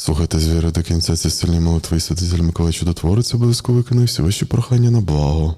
Слухайте звіри до кінця ці сильні молитви святитель Миколай Чудотворець обов'язково виконує всі ваші прохання на благо.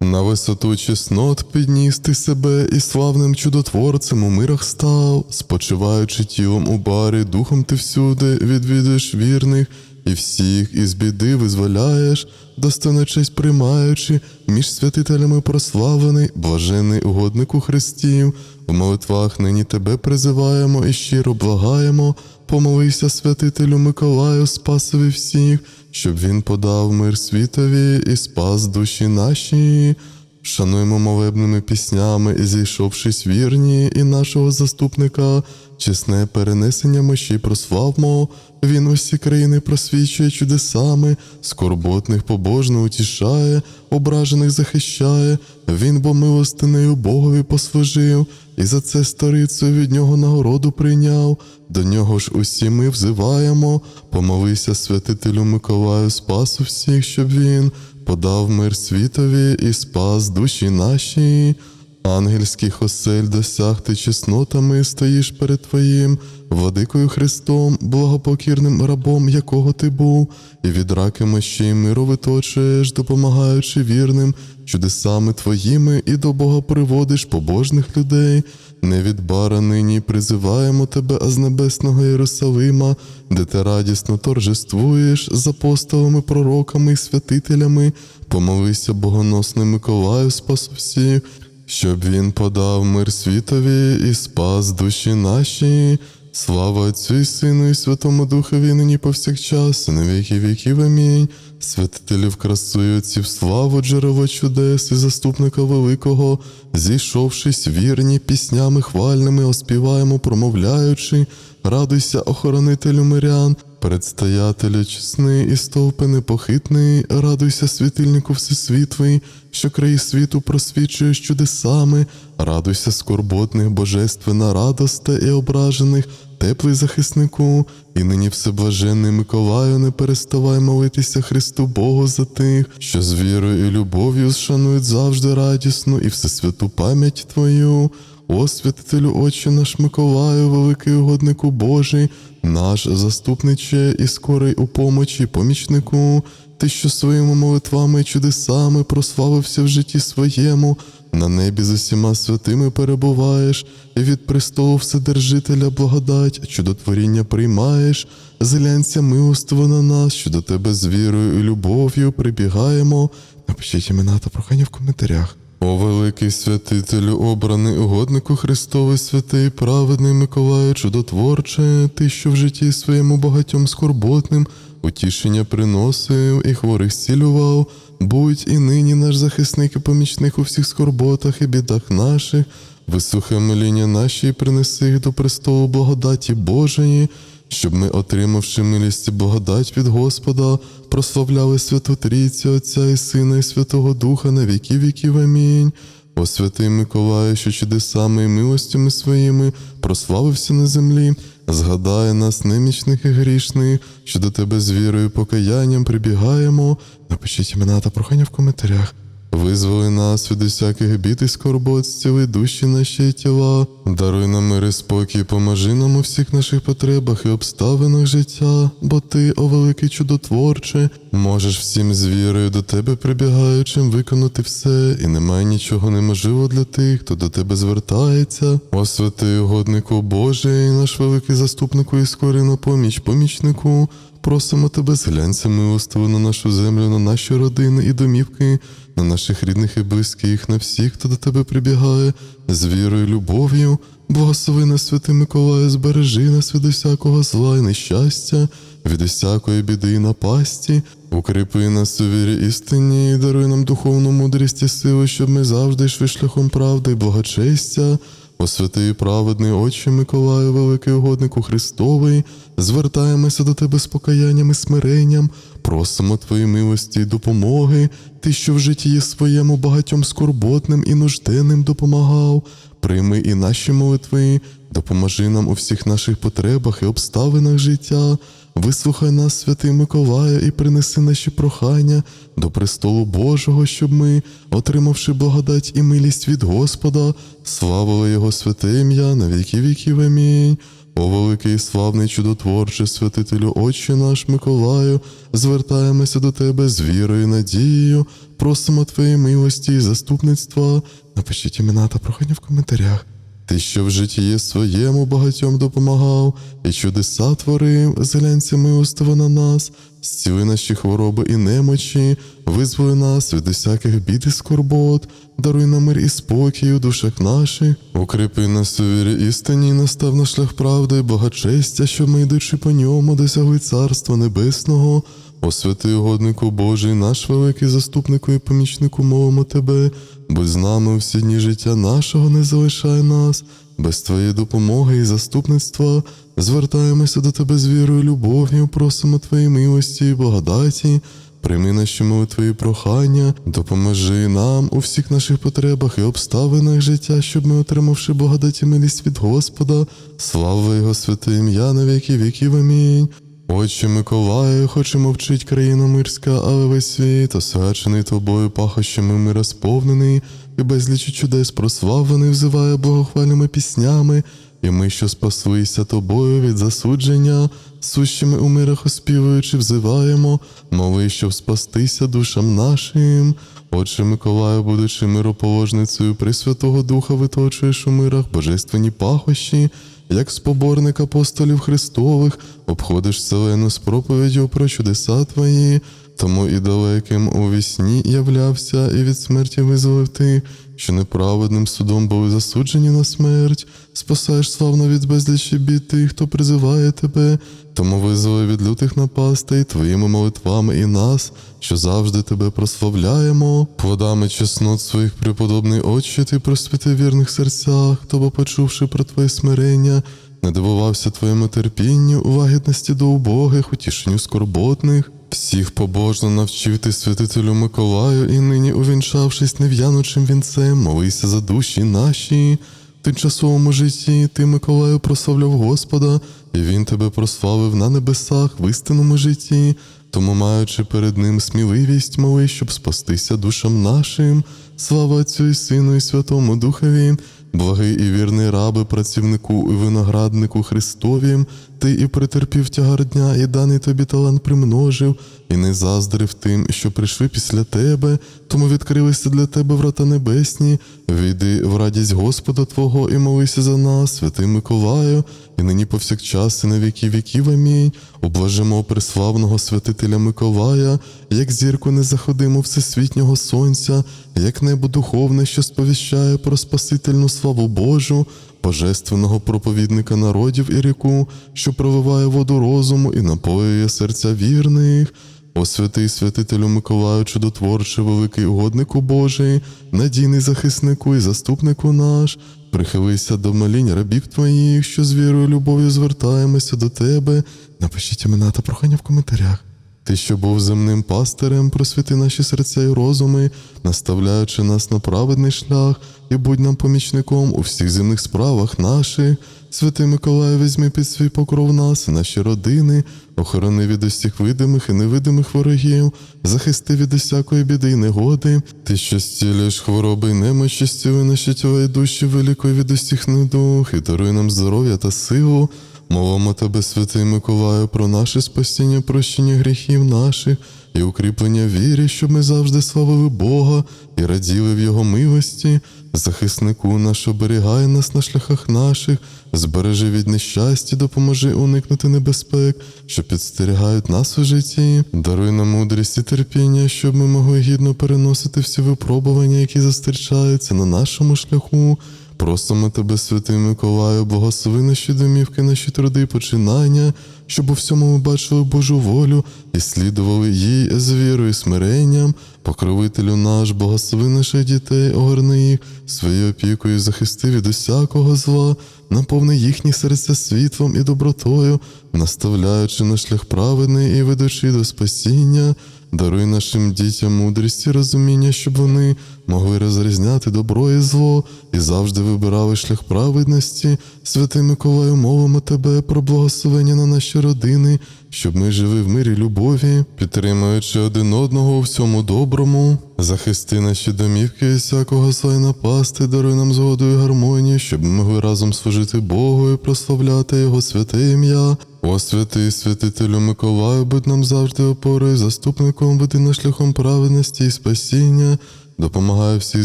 На висоту чеснот підніс ти себе і славним чудотворцем у мирах став, спочиваючи тілом у барі, духом ти всюди відвідуєш вірних, і всіх із біди визволяєш, достойну честь приймаючи, між святителями прославлений, блажений угоднику Христів. В молитвах нині тебе призиваємо і щиро благаємо. Помолися святителю Миколаю, спасові всіх, щоб він подав мир світові і спас душі наші. Шануємо молебними піснями і зійшовшись вірні, і нашого заступника, чесне перенесення мощі прославмо. Він усі країни просвічує чудесами, скорботних побожно утішає, ображених захищає. Він бо милостинею Богові послужив, і за це сторицю від нього нагороду прийняв. До нього ж усі ми взиваємо, помолися святителю Миколаю, спасу всіх, щоб він подав мир світові і спас душі наші. Ангельських осель досяг ти чеснотами стоїш перед Твоїм, владикою Христом, благопокірним рабом, якого ти був, і від раки мощей миру виточуєш, допомагаючи вірним чудесами Твоїми, і до Бога приводиш побожних людей. Не від бара нині призиваємо тебе, а з небесного Єрусалима, де ти радісно торжествуєш з апостолами, пророками і святителями. Помолися богоносним Миколаю, спасу всіх, щоб він подав мир світові і спас душі наші. Слава Отцю і Сину і Святому Духові нині повсякчас, на віки віків. Амінь. Святителів красою отців славу, джерело чудес і заступника великого, зійшовшись вірні піснями хвальними, оспіваємо, промовляючи, радуйся, охоронителю мирян, предстоятелю чесний і стовпи непохитний, радуйся, світильнику всесвітлий, що краї світу просвічуєш чудесами, радуйся, скорботних, божественна радосте і ображених, теплий захиснику, і нині всеблаженний Миколаю, не переставай молитися Христу Богу за тих, що з вірою і любов'ю шанують завжди радісну і всесвяту пам'ять Твою. О, святителю Отче наш Миколаю, великий угоднику Божий, наш заступниче і скорий у помочі, помічнику, ти, що своїми молитвами і чудесами прославився в житті своєму, на небі з усіма святими перебуваєш, і від престолу Вседержителя благодать, чудотворіння приймаєш, зглянься милостиво на нас, що до тебе з вірою і любов'ю прибігаємо. Напишіть імена та прохання в коментарях. О великий святителю, обраний угоднику Христовий, святий, праведний Миколаю, чудотворче, ти, що в житті своєму багатьом скорботним утішення приносив і хворих зцілював, будь і нині наш захисник і помічник у всіх скорботах і бідах наших, висухе моління наші, і принеси їх до престолу благодаті Божої, щоб ми, отримавши милість і благодать від Господа, прославляли святу Трійцю Отця і Сина, і Святого Духа на віки віків. Амінь. О святий Миколаю, що чудесами і милостями своїми прославився на землі, згадай нас, немічних і грішних, що до тебе з вірою і покаянням прибігаємо. Напишіть імена та прохання в коментарях. Визволи нас від усяких бід і скорбот, зціли душі наші і тіла, даруй нам мир і спокій, поможи нам у всіх наших потребах і обставинах життя, бо ти, о великий чудотворче, можеш всім з вірою до тебе прибігаючим виконати все, і немає нічого неможливого для тих, хто до тебе звертається. О святий угоднику Божий, наш великий заступнику і скорий на поміч помічнику. Просимо тебе, зглянься милостиво на нашу землю, на наші родини і домівки, на наших рідних і близьких, на всіх, хто до тебе прибігає, з вірою, і любов'ю. Благослови нас, святий Миколаю, збережи нас від усякого зла і нещастя, від усякої біди і напасті, укріпи нас у вірі істині, і даруй нам духовну мудрість і силу, щоб ми завжди йшли шляхом правди і благочестя. О святий праведний Отче Миколаю, великий угоднику Христовий, звертаємося до Тебе з покаянням і смиренням, просимо Твої милості й допомоги, Ти, що в житті своєму багатьом скорботним і нужденним допомагав, прийми і наші молитви, допоможи нам у всіх наших потребах і обставинах життя. Вислухай нас, святий Миколаю, і принеси наші прохання до престолу Божого, щоб ми, отримавши благодать і милість від Господа, славили Його святе ім'я на віки віків. Амінь. О великий славний чудотворчий святителю, Отче наш Миколаю, звертаємося до Тебе з вірою і надією, просимо Твоєї милості і заступництва. Напишіть імена та прохання в коментарях. Ти, що в житті своєму багатьом допомагав, і чудеса творив, зглянься милостиво на нас, зціли наші хвороби і немочі, визволи нас від усяких бід і скорбот, даруй нам мир і спокій у душах наших, укріпи нас у вірі істині, настав на шлях правди. І благочестя, щоб ми, йдучи по ньому, досягли Царства Небесного. О святий угоднику Божий, наш великий заступнику і помічнику, мовимо Тебе, будь з нами всі дні життя нашого, не залишай нас, без Твоєї допомоги і заступництва звертаємося до Тебе з вірою, любов'ю, просимо Твоєї милості і благодаті. Прийми наші молитви і прохання, допоможи нам у всіх наших потребах і обставинах життя, щоб ми, отримавши благодаті милість від Господа, слава Його святе ім'я на віки віків. Амінь. Отче Миколаю, хочемо вчить країна мирська, але весь світ, освячений тобою пахощами мира сповнений, і безліч чудес прославлений, взиває благохвальними піснями, і ми, що спаслися тобою від засудження, сущими у мирах оспівуючи, взиваємо, моли, щоб спастися душам нашим. Отче Миколаю, будучи мироположницею Пресвятого Духа, виточуєш у мирах божественні пахощі, як споборник апостолів Христових, обходиш селену з проповіддю про чудеса Твої, тому і далеким у вісні являвся, і від смерті визволив тих, що неправедним судом були засуджені на смерть, спасаєш славно від безлічі бід тих, хто призиває тебе, тому визволи від лютих напастей твоїми молитвами і нас, що завжди тебе прославляємо, плодами чеснот своїх преподобний Отче, ти просвіти вірних серцях, хто, почувши про твоє смирення, не дивувався твоєму терпінню, лагідності до убогих, утішенню скорботних. Всіх побожно навчив ти святителю Миколаю, і нині, увінчавшись нев'янучим вінцем, молися за душі наші. В тимчасовому житті ти, Миколаю, прославляв Господа, і він тебе прославив на небесах в істинному житті, тому, маючи перед ним сміливість, моли, щоб спастися душам нашим. Слава Отцю і Сину, і Святому Духові, благий і вірний раби, працівнику і винограднику Христові, ти і претерпів тягар дня, і даний тобі талант примножив, і не заздрив тим, що прийшли після тебе, тому відкрилися для тебе врата небесні. Війди в радість Господа Твого і молися за нас, святий Миколаю, і нині повсякчас, і на віки віків. Амінь. Облажимо преславного святителя Миколая, як зірку незаходимо всесвітнього сонця, як небо духовне, що сповіщає про спасительну славу Божу, божественного проповідника народів і ріку, що проливає воду розуму і напоює серця вірних. О святий святителю Миколаю, чудотворче, великий угоднику Божий, надійний захиснику і заступнику наш, прихилися до молінь рабів твоїх, що з вірою любов'ю звертаємося до тебе. Напишіть імена та прохання в коментарях. Ти, що був земним пастирем, просвіти наші серця і розуми, наставляючи нас на праведний шлях, і будь нам помічником у всіх земних справах наших. Святий Миколай, візьми під свій покров нас і наші родини, охорони від усіх видимих і невидимих ворогів, захисти від усякої біди й негоди. Ти, що зцілюєш хвороби й немочі, зціли наші тіла і душі, великої від усіх недух, і даруй нам здоров'я та силу. Молимо тебе, святий Миколаю, про наше спасіння, прощення гріхів наших і укріплення вірі, щоб ми завжди славили Бога і раділи в Його милості. Захиснику наш оберігай нас на шляхах наших, збережи від нещастя, допоможи уникнути небезпек, що підстерігають нас у житті. Даруй нам мудрість і терпіння, щоб ми могли гідно переносити всі випробування, які зустрічаються на нашому шляху. Просимо тебе, святий Миколаю, благослови наші домівки, наші труди і починання, щоб у всьому ми бачили Божу волю і слідували їй з вірою і смиренням. Покровителю наш, благослови наших дітей, огорни їх своєю опікою, захисти від усякого зла, наповни їхні серця світлом і добротою, наставляючи на шлях праведний і ведучи до спасіння. Даруй нашим дітям мудрість і розуміння, щоб вони могли розрізняти добро і зло і завжди вибирали шлях праведності. Святий Миколаю, мовимо тебе про благословення на наші родини щоб ми жили в мирі любові, підтримуючи один одного у всьому доброму, захисти наші домівки від всякого зла й напасти, даруй нам згоду і гармонію, щоб ми могли разом служити Богу і прославляти Його святе ім'я. О святий святителю Миколаю, будь нам завжди опорою, заступником, веди нас шляхом праведності і спасіння, допомагай у всіх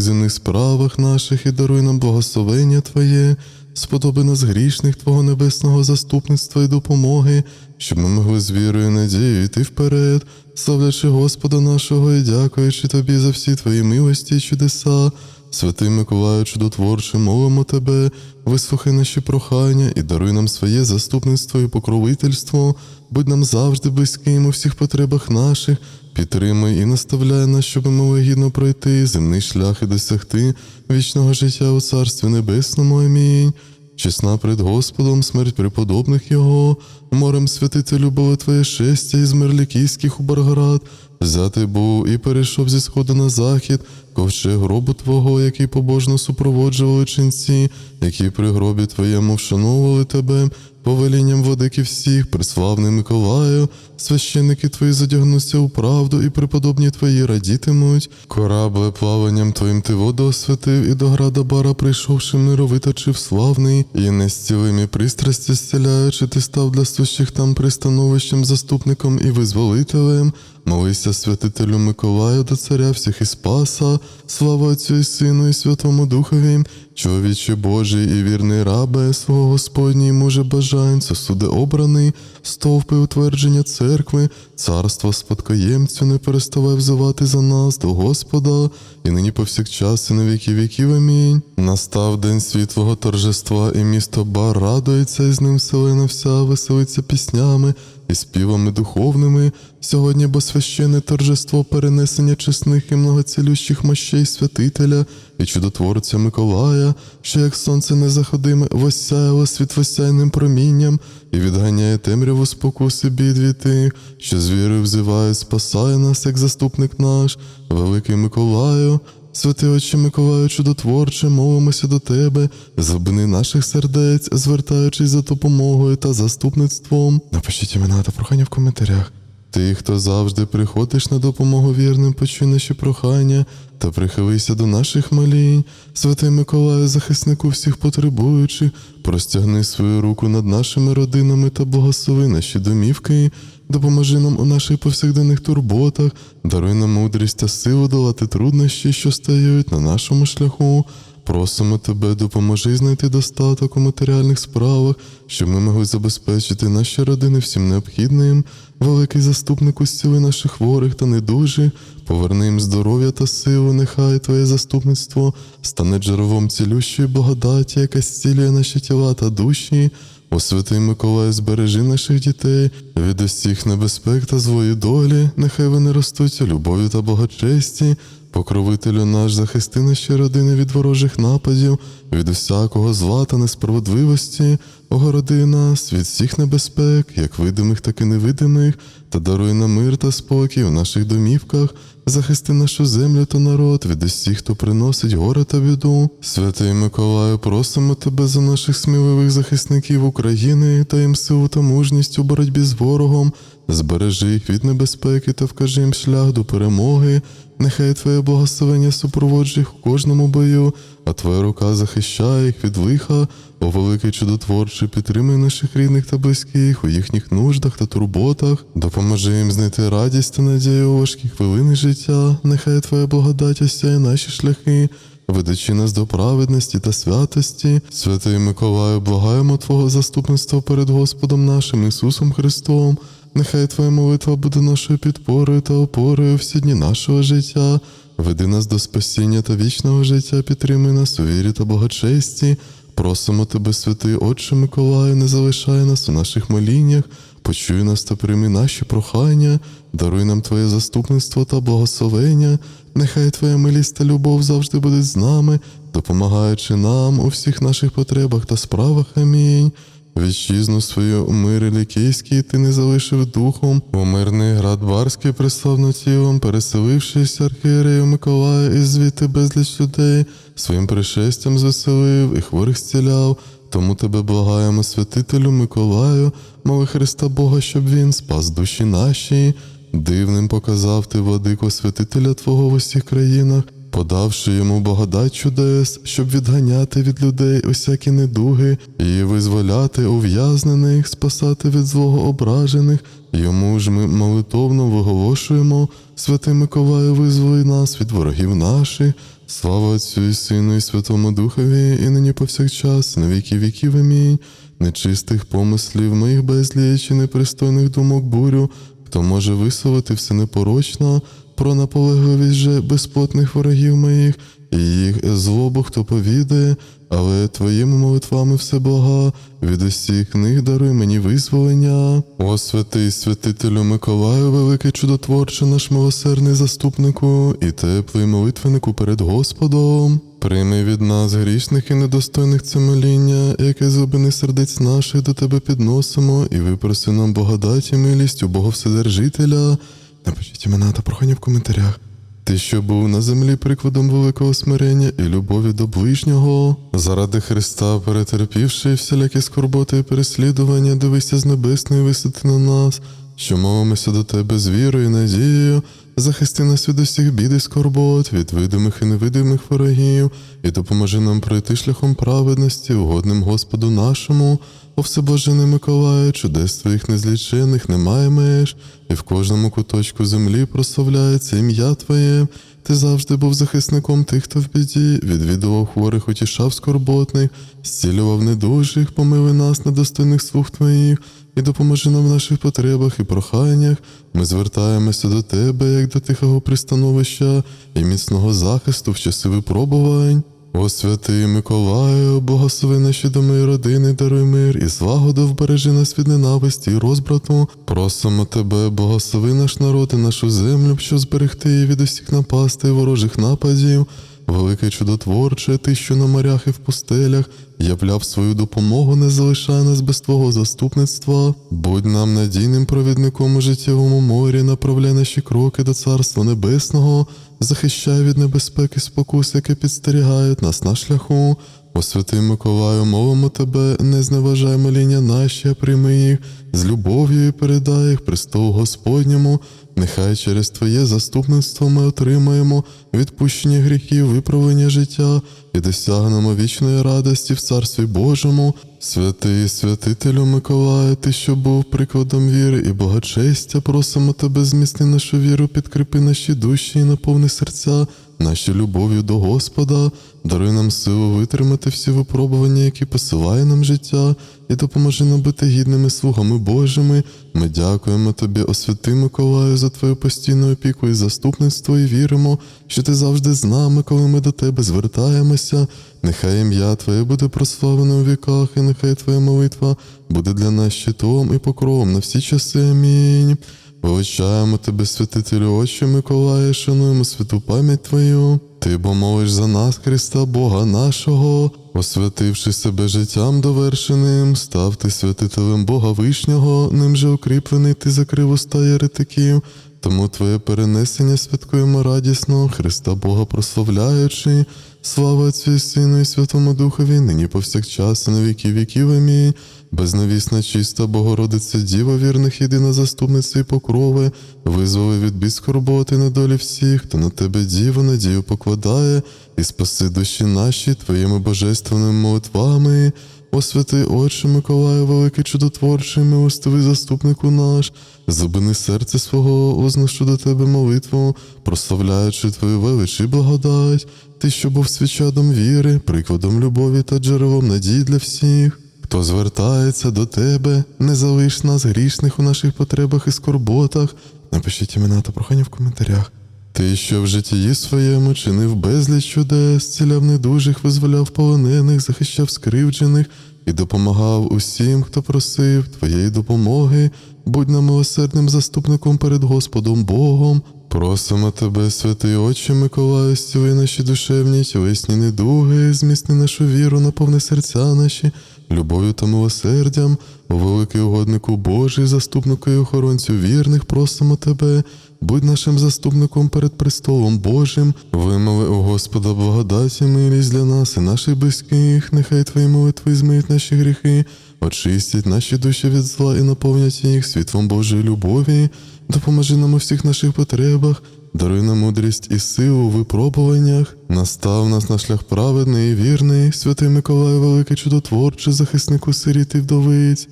земних справах наших і даруй нам благословення Твоє, сподоби нас грішних Твого небесного заступництва і допомоги, щоб ми могли з вірою надією йти вперед, славлячи Господа нашого і дякуючи Тобі за всі Твої милості і чудеса. Святий Миколаю чудотворче, молимо Тебе, вислухай наші прохання і даруй нам своє заступництво і покровительство, будь нам завжди близьким у всіх потребах наших, підтримуй і наставляй нас, щоб ми гідно пройти земний шлях і досягти вічного життя у Царстві Небесному. Амінь. Чесна пред Господом, смерть преподобних Його, морем святителю було Твоє шестя із мир лікійських у Барград, взятий був і перейшов зі сходу на захід, ковчег гробу Твого, який побожно супроводжували ченці, які при гробі Твоєму вшановували Тебе, повелінням владики всіх, приславний Миколаю, священники Твої задягнуться у правду, і преподобні Твої радітимуть. Корабле плаванням Твоїм Ти воду освятив, і до града бара, прийшовши миру, виточив славний, і нестілимі пристрасті зціляючи, ти став для сущих там пристановищем, заступником і визволителем. Молися, святителю Миколаю, до царя всіх і спаса, слава Отцю і Сину, і Святому Духові, чоловіче Божий і вірний рабе, свого Господній муже бажань, сосуде обраний, стовпи утвердження церкви, царство спадкоємцю не переставай взивати за нас до Господа, і нині повсякчас, і на віки віків. Амінь. Настав день світлого торжества, і місто Бар радується, і з ним вселена вся веселиться піснями і співами духовними. Сьогодні бо священне торжество перенесення чесних і многоцілющих мощей святителя і чудотворця Миколая, що як сонце незаходиме восяяло світлосяйним промінням і відганяє темряву спокуси бідві тих, що з вірою взиває, спасає нас, як заступник наш, великий Миколаю. Святий Отче Миколаю чудотворче, молимося до Тебе, згубини наших сердець, звертаючись за допомогою та заступництвом. Напишіть імена та прохання в коментарях. Ти, хто завжди приходиш на допомогу вірним, почуй наші прохання та прихилися до наших молінь. Святий Миколаю, захиснику всіх потребуючих, простягни свою руку над нашими родинами та благослови наші домівки. Допоможи нам у наших повсякденних турботах, даруй нам мудрість та силу долати труднощі, що стають на нашому шляху. Просимо тебе, допоможи знайти достаток у матеріальних справах, щоб ми могли забезпечити наші родини всім необхідним. Великий заступник зціли наших хворих та недужих, поверни їм здоров'я та силу, нехай Твоє заступництво стане джерелом цілющої благодаті, яка зцілює наші тіла та душі. О святий Миколай, збережи наших дітей від усіх небезпек та злої долі, нехай вони ростуть у любові та благочесті. Покровителю наш, захисти наші родини від ворожих нападів, від усякого зла та несправедливості, огороди нас від всіх небезпек, як видимих, так і невидимих, та даруй нам мир та спокій в наших домівках, захисти нашу землю та народ від усіх, хто приносить горе та біду. Святий Миколаю, просимо тебе за наших сміливих захисників України та їм силу та мужність у боротьбі з ворогом. Збережи їх від небезпеки та вкажи їм шлях до перемоги. Нехай Твоє благословення супроводжує їх у кожному бою, а Твоя рука захищає їх від лиха. О великий чудотворчий, підтримай наших рідних та близьких у їхніх нуждах та турботах, допоможи їм знайти радість та надію у важкі хвилини життя. Нехай Твоя благодать осяє наші шляхи, ведучи нас до праведності та святості. Святий Миколаю, благаємо Твого заступництва перед Господом нашим Ісусом Христом. Нехай Твоя молитва буде нашою підпорою та опорою всі дні нашого життя. Веди нас до спасіння та вічного життя, підтримуй нас у вірі та благочесті. Просимо Тебе, святий Отче Миколаю, не залишай нас у наших моліннях, почуй нас та прийми наші прохання, даруй нам Твоє заступництво та благословення. Нехай Твоя милість та любов завжди будуть з нами, допомагаючи нам у всіх наших потребах та справах. Амінь. Вітчизну свою у мирі лікійський ти не залишив духом, у мирний град Барський приславно тілом, переселившись архієрею Миколая і звідти безліч людей, своїм пришестям звеселив і хворих зціляв, Тому тебе благаємо, святителю Миколаю, моли Христа Бога, щоб він спас душі наші. Дивним показав ти, владико, святителя Твого в усіх країнах, подавши йому благодать чудес, щоб відганяти від людей усякі недуги і визволяти ув'язнених, спасати від злого ображених. Йому ж ми молитовно виголошуємо, святий Миколаю, визволи нас від ворогів наших. Слава Отцю і Сину, і Святому Духові, і нині повсякчас, на віки віків амінь. Нечистих помислів моїх безліч і непристойних думок бурю, хто може висловити все непорочно, про наполегливість же безплотних ворогів моїх, і їх злобу, хто повідає, але твоїми молитвами все блага, від усіх них даруй мені визволення. О святий святителю Миколаю, великий чудотворче, наш милосердний заступнику і теплий молитвеннику перед Господом. Прийми від нас грішних і недостойних це моління, яке зубини сердець наших до тебе підносимо, і випроси нам благодать і милість у Бога Вседержителя. Напишіть імена та прохання в коментарях. Ти, що був на землі прикладом великого смирення і любові до ближнього, заради Христа, перетерпівши всілякі скорботи і переслідування, дивися з небесної висоти на нас, що мовимося до тебе з вірою і надією, захисти нас від усіх бід і скорбот, від видимих і невидимих ворогів, і допоможи нам пройти шляхом праведності, угодним Господу нашому, о всебожений Миколаю, чудес твоїх незлічених немає меж, і в кожному куточку землі прославляється ім'я Твоє. Ти завжди був захисником тих, хто в біді, відвідував хворих, утішав скорботних, зцілював недужих, помили нас, недостойних слуг Твоїх, і допоможи нам в наших потребах і проханнях. Ми звертаємося до Тебе, як до тихого пристановища і міцного захисту в часи випробувань. О святий Миколаю, благослови наші доми родини, даруй мир і злагоду вбережи нас від ненависті і розбрату. Просимо тебе, благослови наш народ і нашу землю, щоб зберегти її від усіх напастей ворожих нападів. Велике чудотворче, ти, що на морях і в пустелях, являв свою допомогу, не залишай нас без твого заступництва. Будь нам надійним провідником у життєвому морі, направляй наші кроки до Царства Небесного, захищай від небезпеки спокус, які підстерігають нас на шляху. О святий Миколаю, мовимо тебе, не зневажай моління наші, а прийми їх з любов'ю і передай їх престолу Господньому. Нехай через Твоє заступництво ми отримаємо відпущення гріхів, виправлення життя і досягнемо вічної радості в Царстві Божому. Святий святителю Миколаю, ти, що був прикладом віри і богачестя, просимо тебе зміцни нашу віру, підкріпи наші душі і наповни серця, наші любов'ю до Господа, даруй нам силу витримати всі випробування, які посилає нам життя, і допоможи нам бути гідними слугами Божими. Ми дякуємо тобі, освяти Миколаю, за твою постійну опіку і заступництво, і віримо, що ти завжди з нами, коли ми до тебе звертаємося. Нехай ім'я Твоє буде прославлене у віках, і нехай Твоя молитва буде для нас щитом і покровом на всі часи. Амінь. Величаємо тебе, святителю Отче Миколая, шануємо святу пам'ять Твою. Ти бо молиш за нас, Христа Бога нашого, освятивши себе життям довершеним, став ти святителем Бога Вишнього, ним же укріплений ти закрив уста єретиків. Тому Твоє перенесення святкуємо радісно, Христа Бога прославляючи. Слава Отцю і Сину і Святому Духові, нині повсякчас і на віки віків. Амінь. Безневісна чиста Богородиця, Діва вірних, єдина заступниця і покрови, визволи від бід скорботи на долі всіх, хто на тебе діву надію покладає, і спаси душі наші твоїми божественними молитвами. О святий Отче Миколаю, великий чудотворчий, милостивий заступнику наш, зубини серце свого, озношу до тебе молитву, прославляючи твою велич і благодать, ти, що був свічадом віри, прикладом любові та джерелом надії для всіх. Хто звертається до тебе, не залиш нас грішних у наших потребах і скорботах. Напишіть імена та прохання в коментарях. Ти, що в житті своєму чинив безліч чудес, ціляв недужих, визволяв полонених, захищав скривджених і допомагав усім, хто просив твоєї допомоги, будь нам милосердним заступником перед Господом Богом. Просимо тебе, святий Отче Миколаю, стіли наші душевні, тілесні недуги, зміцни нашу віру, наповни серця наші, любов'ю та милосердям, о великий угоднику Божий, заступнику і охоронцю вірних, просимо тебе, будь нашим заступником перед престолом Божим, вимови у Господа благодаті, милість для нас і наших близьких, нехай твої молитви змиють наші гріхи, очистять наші душі від зла і наповнять їх світлом Божої любові, допоможи нам у всіх наших потребах. Даруй нам мудрість і силу у випробуваннях, настав нас на шлях праведний і вірний, святий Миколай, великий чудотворче, захиснику сиріт і вдовиць,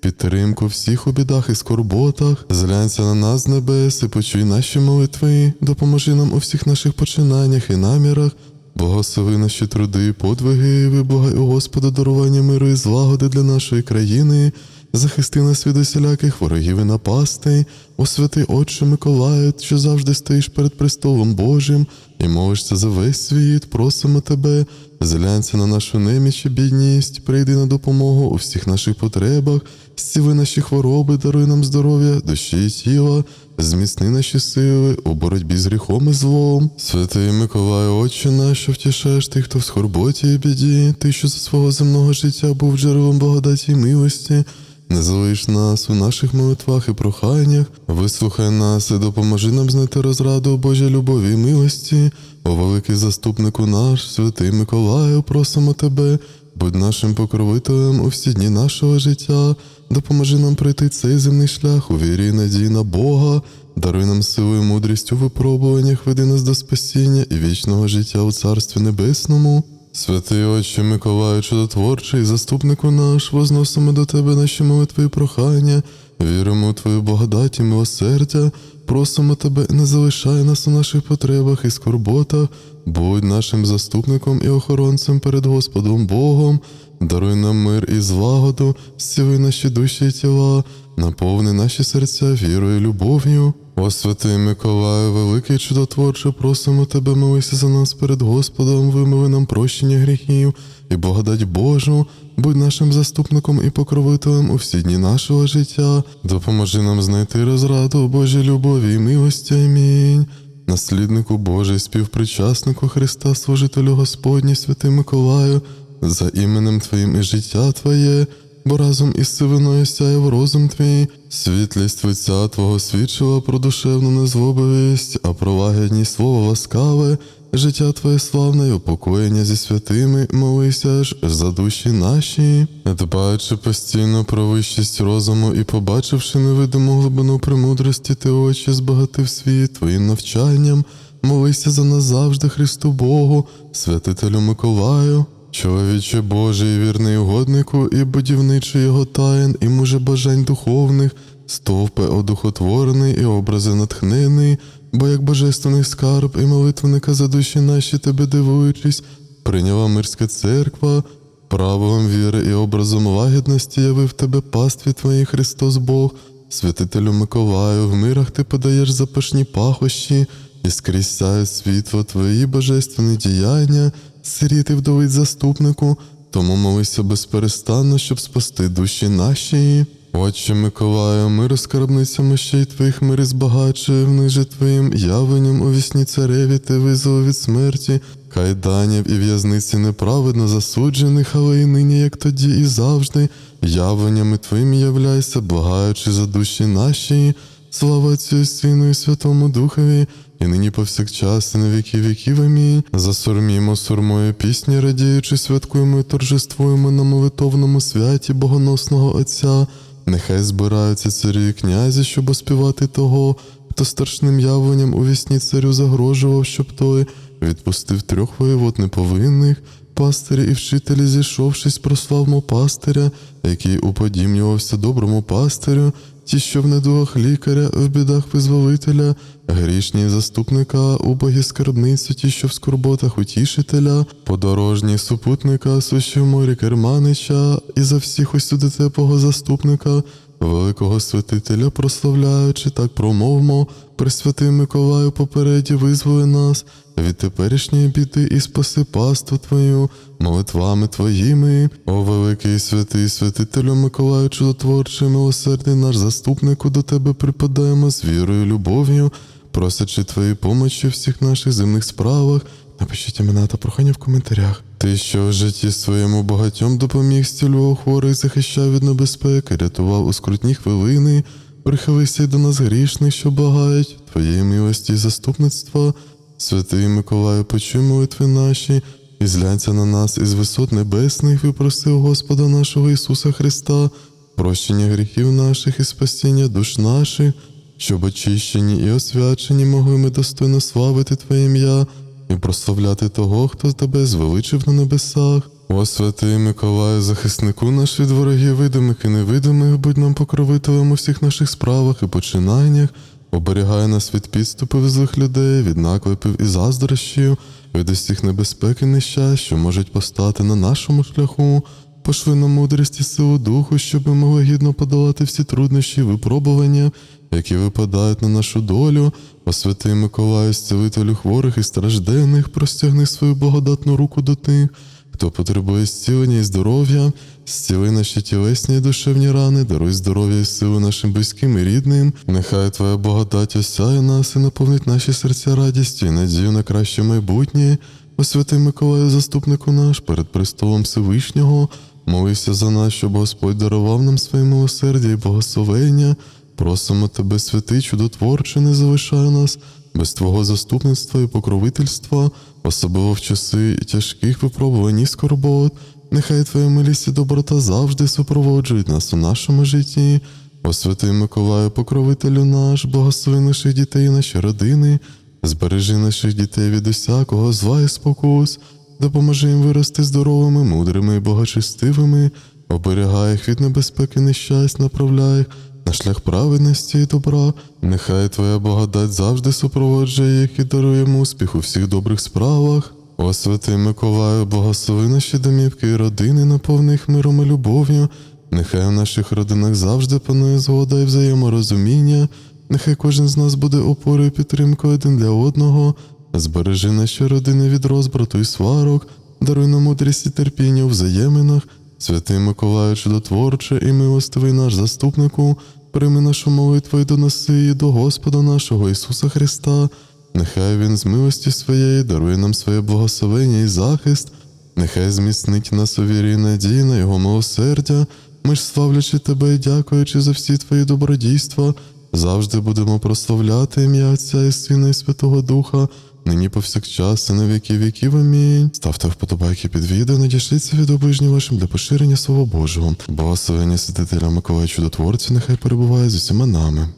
підтримку всіх у бідах і скорботах, зглянься на нас з небес і почуй наші молитви, допоможи нам у всіх наших починаннях і намірах, благослови наші труди подвиги, виблагай у Господа дарування миру і злагоди для нашої країни. Захисти нас від усіляких ворогів і напастей, о святий Отче Миколаю, що завжди стоїш перед престолом Божим і молишся за весь світ, просимо тебе, зглянься на нашу неміч і бідність, прийди на допомогу у всіх наших потребах, зціли наші хвороби, даруй нам здоров'я, душі і тіла, зміцни наші сили у боротьбі з гріхом і злом. Святий Миколаю, Отче наш, що втішаєш тих, хто в скорботі і біді, ти, що за свого земного життя був джерелом благодаті і милості. Не залиш нас у наших молитвах і проханнях, вислухай нас і допоможи нам знайти розраду Божій любові і милості. О великий заступнику наш, святий Миколаю, просимо тебе, будь нашим покровителем у всі дні нашого життя, допоможи нам пройти цей земний шлях у вірі і надії на Бога, даруй нам силу і мудрість у випробуваннях, веди нас до спасіння і вічного життя у Царстві Небесному. Святий Отче Миколаю, чудотворчий, заступнику наш, возносимо до Тебе наші молитви і прохання, віримо у Твою благодать і милосердя, просимо Тебе, не залишай нас у наших потребах і скорботах, будь нашим заступником і охоронцем перед Господом Богом, даруй нам мир і злагоду, зціли наші душі і тіла, наповни наші серця вірою і любов'ю. О святий Миколаю, великий чудотворче, просимо тебе, молися за нас перед Господом, вимови нам прощення гріхів і благодать Божу, будь нашим заступником і покровителем у всі дні нашого життя, допоможи нам знайти розраду у Божій любові і милості. Амінь. Насліднику Божий, співпричаснику Христа, служителю Господній, святий Миколаю, за іменем Твоїм і життя Твоє, бо разом із сивиною сяяв розум твій, світлість лиця Твого свідчила про душевну незлобивість, а про лагідність слово ласкаве, життя Твоє славне, й упокоєння зі святими, молися ж за душі наші, дбаючи постійно про вищість розуму і побачивши невидиму глибину премудрості, ти очі збагатив світ Твоїм навчанням, молися за нас завжди, Христу Богу, святителю Миколаю. Чоловіче Божий, вірний угоднику, і будівничий його таїн, і муже бажань духовних, стовпе одухотворений і образи натхнений, бо як божественний скарб і молитвенника за душі наші тебе дивуючись, прийняла мирська церква, правилом віри і образом лагідності явив тебе пастві твоїй Христос Бог, святителю Миколаю, в мирах ти подаєш запашні пахощі, і скрізь сяє світло твої божественні діяння, сиріти вдовить заступнику, тому молися безперестанно, щоб спасти душі наші. Отче Миколаю, мир скарбницями ще й твоїх мири збагачує, в них же твоїм явленням у вісні цареві ти визволив від смерті, кайданів і в'язниці неправедно засуджених, але і нині, як тоді, і завжди, явленнями твоїми являйся, благаючи за душі наші. Слава Отцю і Сину і Святому Духові, і нині повсякчас, і на віки віків. Амінь. Засурмімо сурмою пісні, радіючи, святкуємо і торжествуємо на молитовному святі богоносного Отця. Нехай збираються царі і князі, щоб оспівати того, хто страшним явленням у вісні царю загрожував, щоб той відпустив трьох воєвод неповинних. Пастирі і вчителі, зійшовшись, прославмо пастиря, який уподібнювався доброму пастирю, ті, що в недугах лікаря, в бідах визволителя, грішні заступника, убогі скарбниці, ті, що в скорботах утішителя, подорожні супутника, сущі в морі керманича, і за всіх усюди тепого заступника, великого святителя прославляючи, так промовмо, Пресвятий Миколаю попереді визволи нас від теперішньої біди і спаси пасту Твою, молитвами Твоїми, о великий святий святителю Миколаю, чудотворчий, милосердний наш заступнику, до Тебе припадаємо з вірою, любов'ю, просячи твоєї помочі в всіх наших земних справах. Напишіть імена та прохання в коментарях. Ти, що в житті своєму багатьом допоміг стілював хворих, захищав від небезпеки, рятував у скрутні хвилини, прихилися й до нас грішних, що благають, твоєї милості і заступництва. Святий Миколаю, почуй молитви наші, і зглянься на нас із висот небесних, випроси у Господа нашого Ісуса Христа, прощення гріхів наших і спасіння душ наших, щоб очищені і освячені могли ми достойно славити Твоє ім'я і прославляти того, хто тебе звеличив на небесах. О святий Миколаю, захиснику наш від ворогів видимих і невидимих, будь нам покровителем у всіх наших справах і починаннях, оберігай нас від підступів злих людей, від наклепів і заздрощів, від усіх небезпек і нещасть, що можуть постати на нашому шляху. Пошли нам мудрість і силу духу, щоб ми могли гідно подолати всі труднощі випробування, які випадають на нашу долю. О святий Миколаю, зцілителю хворих і стражденних, простягни свою благодатну руку до тих, хто потребує зцілення і здоров'я, зціли наші тілесні і душевні рани, даруй здоров'я і сили нашим близьким і рідним. Нехай Твоя благодать осяє нас і наповнить наші серця радістю і надію на краще майбутнє. О святий Миколаю, заступнику наш, перед престолом Всевишнього, молився за нас, щоб Господь дарував нам своє милосердя і благословення. Просимо тебе, святий чудотворче, не залишай нас без Твого заступництва і покровительства, особливо в часи тяжких випробувань і скорбот. Нехай Твоя милість і доброта завжди супроводжують нас у нашому житті. О святий Миколаю, покровителю наш, благослови наших дітей і наші родини, збережи наших дітей від усякого зла і спокус, допоможи їм вирости здоровими, мудрими і богочестивими, оберігай їх від небезпеки нещасть, направляй їх на шлях праведності і добра. Нехай Твоя благодать завжди супроводжує їх і дарує їм успіх у всіх добрих справах. О святий Миколаю, благослови наші домівки і родини, наповни їх миром і любов'ю. Нехай в наших родинах завжди панує згода і взаєморозуміння. Нехай кожен з нас буде опорою і підтримкою один для одного. Збережи наші родини від розбрату і сварок, даруй нам мудрість і терпіння у взаєминах. Святий Миколаю, чудотворче і милостивий наш заступнику, прийми нашу молитву і доноси її до Господа нашого Ісуса Христа. Нехай Він з милості своєї дарує нам своє благословення і захист, нехай зміцнить нас у вірі і надії на Його милосердя. Ми ж, славлячи тебе і дякуючи за всі твої добродійства, завжди будемо прославляти ім'я Отця і Сина і Святого Духа, нині повсякчас і на віки віків. Амінь. Ставте вподобайки під відео, надішліться від оближніх вашим для поширення Слова Божого. Благословення святителя Миколая Чудотворця, нехай перебуває з усіма нами.